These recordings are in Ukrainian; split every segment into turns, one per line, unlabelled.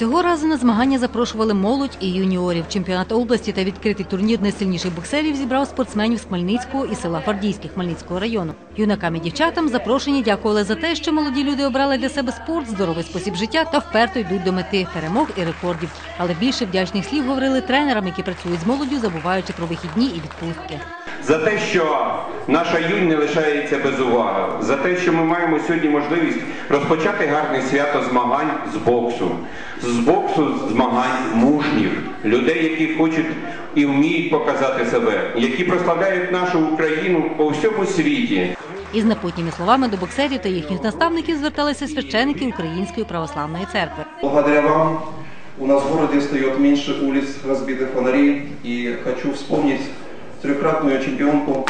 Цього разу на змагання запрошували молодь і юніорів. Чемпіонат області та відкритий турнір найсильніших боксерів зібрав спортсменів з Хмельницького і села Фардійське Хмельницького району. Юнакам і дівчатам запрошені дякували за те, що молоді люди обрали для себе спорт, здоровий спосіб життя та вперто йдуть до мети перемог і рекордів. Але більше вдячних слів говорили тренерам, які працюють з молоддю, забуваючи про вихідні і відпустки.
За те, що наша юнь не лишається без уваги, за те, що ми маємо сьогодні можливість розпочати гарне свято змагань з боксу, з боксу змагань мужніх, людей, які хочуть і вміють показати себе, які прославляють нашу Україну по всьому світі.
Із напутніми словами до боксерів та їхніх наставників зверталися священики Української православної церкви.
Благодаря вам у нас в городе стает меньше улиц разбитых фонарей. И хочу вспомнить трехкратную чемпионку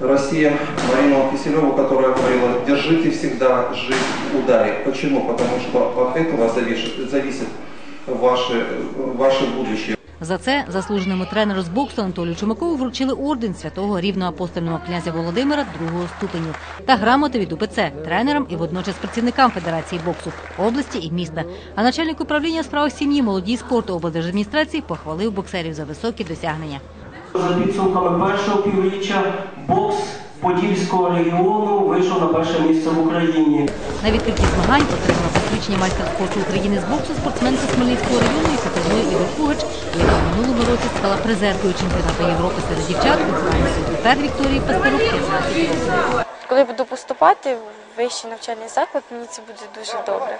России Марину Киселеву, которая говорила, держите всегда жизнь в ударе. Почему? Потому что от этого зависит, зависит ваше, ваше будущее.
За це заслуженому тренеру з боксу Анатолію Чумакову вручили орден святого рівноапостольного князя Володимира другого ступеню та грамоти від УПЦ тренерам і водночас працівникам Федерації боксу області і міста. А начальник управління у справах сім'ї, молоді спорту облдержадміністрації похвалив боксерів за високі досягнення.
За підсумками першого півріччя бокс Подільського регіону вийшов на перше місце в Україні.
На відкритті змагань отримала посвідчення майстер спорту України з боксу спортсменка з Хмельницького району Екатериною Ігор Пугач, яка в минулому році стала призеркою чемпіонату Європи серед дівчат у тепер Вікторії Пастерук 15 років.
Коли буду поступати вищий навчальний заклад, мені це буде дуже добре.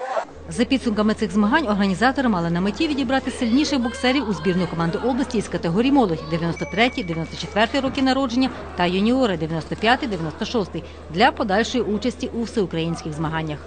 За підсумками цих змагань організатори мали на меті відібрати сильніших боксерів у збірну команду області із категорії молодь 93-94 роки народження та юніори 95-96 для подальшої участі у всеукраїнських змаганнях.